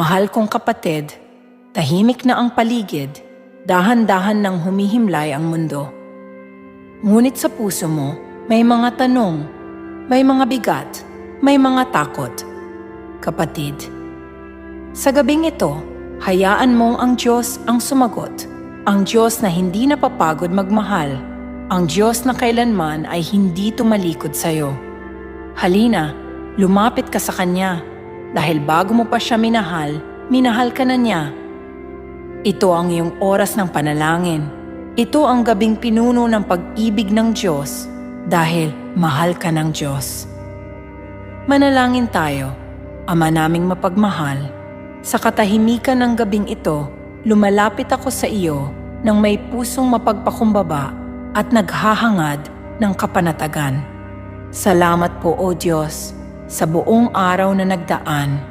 Mahal kong kapatid, tahimik na ang paligid, dahan-dahan nang humihimlay ang mundo. Ngunit sa puso mo, may mga tanong, may mga bigat, may mga takot. Kapatid, sa gabing ito, hayaan mong ang Diyos ang sumagot. Ang Diyos na hindi napapagod magmahal. Ang Diyos na kailanman ay hindi tumalikod sa iyo. Halina, lumapit ka sa Kanya dahil bago mo pa siya minahal, minahal ka na niya. Ito ang iyong oras ng panalangin. Ito ang gabing pinuno ng pag-ibig ng Diyos dahil mahal ka ng Diyos. Manalangin tayo, Ama naming mapagmahal. Sa katahimikan ng gabing ito, lumalapit ako sa iyo ng may pusong mapagpakumbaba at naghahangad ng kapanatagan. Salamat po o Diyos sa buong araw na nagdaan,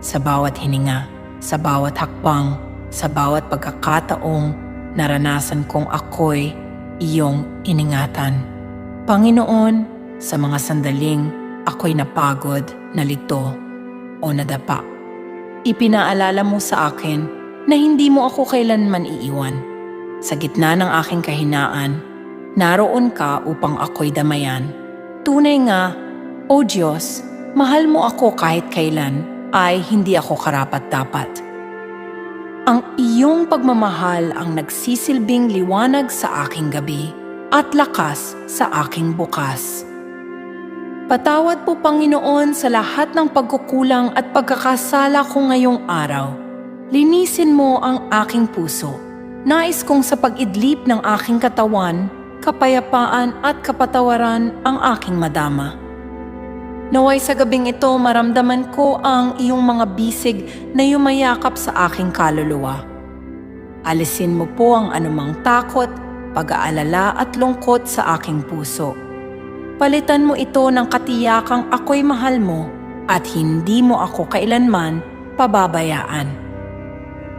sa bawat hininga, sa bawat hakbang, sa bawat pagkakataong naranasan kong ako'y iyong iningatan. Panginoon, sa mga sandaling ako'y napagod, nalito o nadapa. Ipinaalala mo sa akin na hindi mo ako kailanman iiwan. Sa gitna ng aking kahinaan, naroon ka upang ako'y damayan. Tunay nga, O Diyos, mahal mo ako kahit kailan ay hindi ako karapat-dapat. Ang iyong pagmamahal ang nagsisilbing liwanag sa aking gabi at lakas sa aking bukas. Patawad po Panginoon sa lahat ng pagkukulang at pagkakasala ko ngayong araw. Linisin mo ang aking puso. Nais kong sa pag-idlip ng aking katawan, kapayapaan at kapatawaran ang aking madama. Naway sa gabing ito maramdaman ko ang iyong mga bisig na yumayakap sa aking kaluluwa. Alisin mo po ang anumang takot, pag-aalala at lungkot sa aking puso. Palitan mo ito ng katiyakang ako'y mahal mo at hindi mo ako kailanman pababayaan.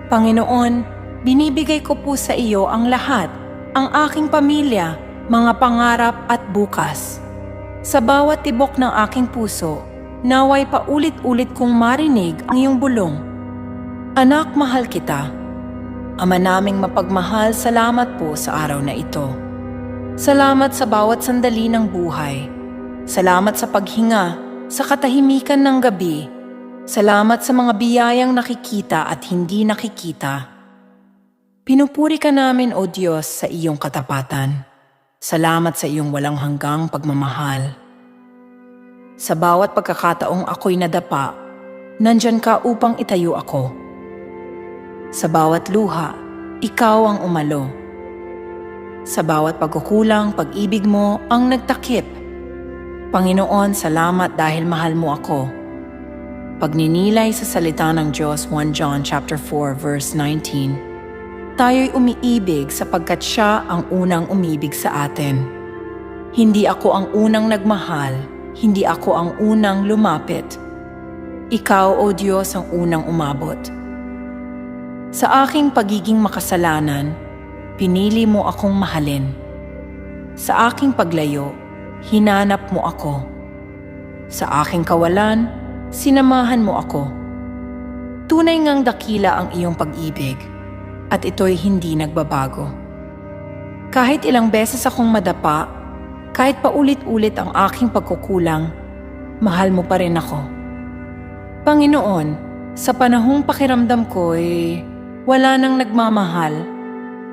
Panginoon, binibigay ko po sa iyo ang lahat, ang aking pamilya, mga pangarap at bukas. Sa bawat tibok ng aking puso, naway paulit-ulit kong marinig ang iyong bulong. Anak, mahal kita. Ama naming mapagmahal, salamat po sa araw na ito. Salamat sa bawat sandali ng buhay. Salamat sa paghinga, sa katahimikan ng gabi. Salamat sa mga biyayang nakikita at hindi nakikita. Pinupuri ka namin, O Diyos, sa iyong katapatan. Salamat sa iyong walang hanggang pagmamahal. Sa bawat pagkakataong ako'y nadapa, nandyan ka upang itayo ako. Sa bawat luha, ikaw ang umalo. Sa bawat pagkukulang, pag-ibig mo ang nagtakip. Panginoon, salamat dahil mahal mo ako. Pagninilay sa salita ng Diyos 1 John chapter 4 verse 19, tayo'y umiibig sapagkat siya ang unang umibig sa atin. Hindi ako ang unang nagmahal, hindi ako ang unang lumapit. Ikaw, O Diyos, ang unang umabot. Sa aking pagiging makasalanan, pinili mo akong mahalin. Sa aking paglayo, hinanap mo ako. Sa aking kawalan, sinamahan mo ako. Tunay ngang dakila ang iyong pag-ibig at ito'y hindi nagbabago. Kahit ilang beses akong madapa, kahit paulit-ulit ang aking pagkukulang, mahal mo pa rin ako. Panginoon, sa panahong pakiramdam ko'y wala nang nagmamahal,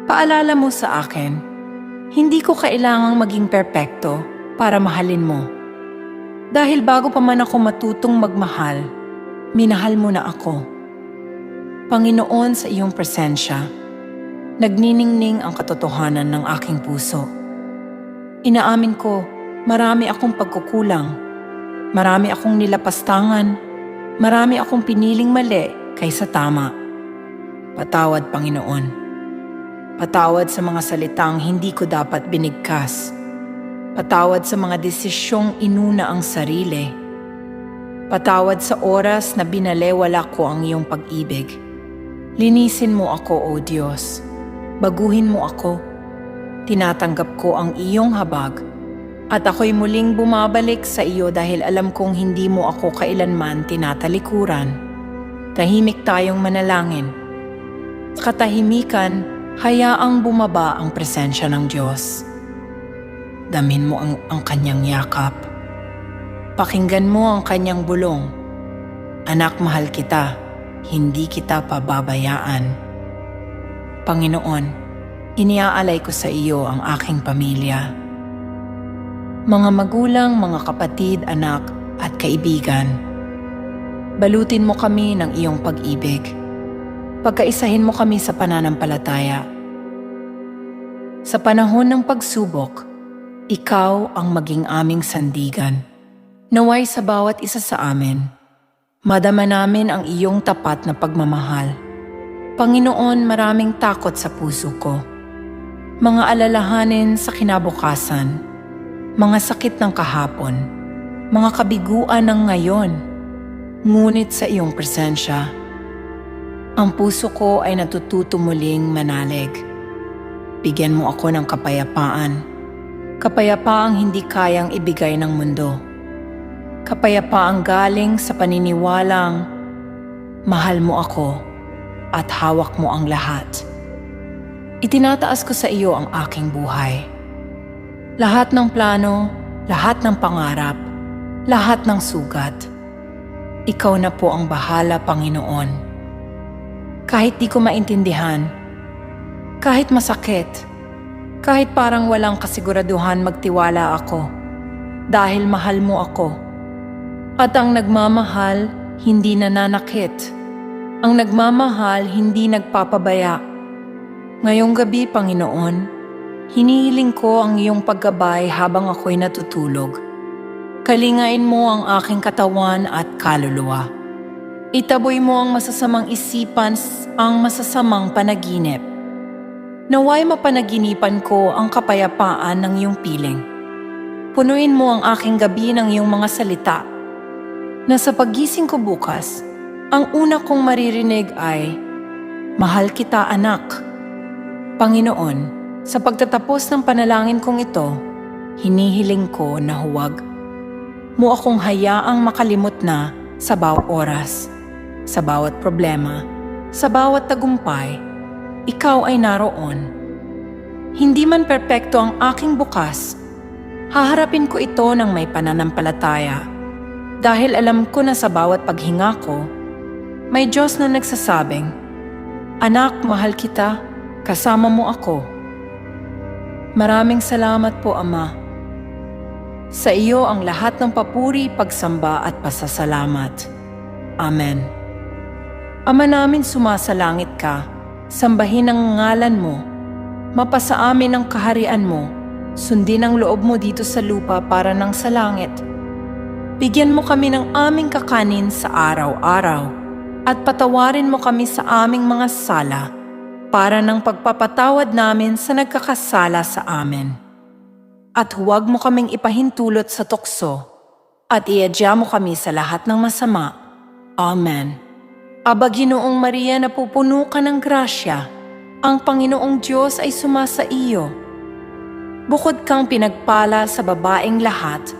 paalala mo sa akin, hindi ko kailangang maging perpekto para mahalin mo. Dahil bago pa man ako matutong magmahal, minahal mo na ako. Panginoon sa iyong presensya, nagniningning ang katotohanan ng aking puso. Inaamin ko, marami akong pagkukulang. Marami akong nilapastangan. Marami akong piniling mali kaysa tama. Patawad, Panginoon. Patawad sa mga salitang hindi ko dapat binigkas. Patawad sa mga desisyong inuna ang sarili. Patawad sa oras na binalewala ko ang iyong pag-ibig. Linisin mo ako, O Diyos. Baguhin mo ako. Tinatanggap ko ang iyong habag at ako'y muling bumabalik sa iyo dahil alam kong hindi mo ako kailanman tinatalikuran. tahimik tayong manalangin. Sa katahimikan, hayaang bumaba ang presensya ng Diyos. Damin mo ang, ang kanyang yakap. Pakinggan mo ang kanyang bulong. Anak, mahal kita. Hindi kita pababayaan. Panginoon, iniaalay ko sa iyo ang aking pamilya. Mga magulang, mga kapatid, anak, at kaibigan. Balutin mo kami ng iyong pag-ibig. Pagkaisahin mo kami sa pananampalataya. Sa panahon ng pagsubok, ikaw ang maging aming sandigan. Naway sa bawat isa sa amin, madama namin ang iyong tapat na pagmamahal. Panginoon, maraming takot sa puso ko. Mga alalahanin sa kinabukasan, mga sakit ng kahapon, mga kabiguan ng ngayon, ngunit sa iyong presensya, ang puso ko ay natututo manalig. Bigyan mo ako ng kapayapaan. Kapayapaang hindi kayang ibigay ng mundo. Kapayapaang galing sa paniniwalang mahal mo ako at hawak mo ang lahat. Itinataas ko sa iyo ang aking buhay. Lahat ng plano, lahat ng pangarap, lahat ng sugat. Ikaw na po ang bahala, Panginoon. Kahit di ko maintindihan, kahit masakit, kahit parang walang kasiguraduhan magtiwala ako, dahil mahal mo ako. At ang nagmamahal, hindi nananakit. Ang nagmamahal, hindi nagpapabaya. Ngayong gabi, Panginoon, hinihiling ko ang iyong paggabay habang ako'y natutulog. Kalingain mo ang aking katawan at kaluluwa. Itaboy mo ang masasamang isipan, ang masasamang panaginip. Naway mapanaginipan ko ang kapayapaan ng iyong piling. Punuin mo ang aking gabi ng iyong mga salita, na sa pagising ko bukas, ang una kong maririnig ay, Mahal kita anak. Panginoon, sa pagtatapos ng panalangin kong ito, hinihiling ko na huwag mo akong hayaang makalimot na sa bawat oras, sa bawat problema, sa bawat tagumpay, ikaw ay naroon. Hindi man perpekto ang aking bukas, haharapin ko ito ng may pananampalataya. Dahil alam ko na sa bawat paghinga ko, may Diyos na nagsasabing, Anak, mahal kita, kasama mo ako. Maraming salamat po, Ama. Sa iyo ang lahat ng papuri, pagsamba at pasasalamat. Amen. Ama namin sumasalangit ka, sambahin ang ngalan mo, mapasa amin ang kaharian mo, sundin ang loob mo dito sa lupa para nang sa langit. Bigyan mo kami ng aming kakanin sa araw-araw at patawarin mo kami sa aming mga sala para ng pagpapatawad namin sa nagkakasala sa amin. At huwag mo kaming ipahintulot sa tukso at iadya mo kami sa lahat ng masama. Amen. Aba Ginoong Maria na pupuno ka ng grasya, ang Panginoong Diyos ay sumasa iyo. Bukod kang pinagpala sa babaeng lahat,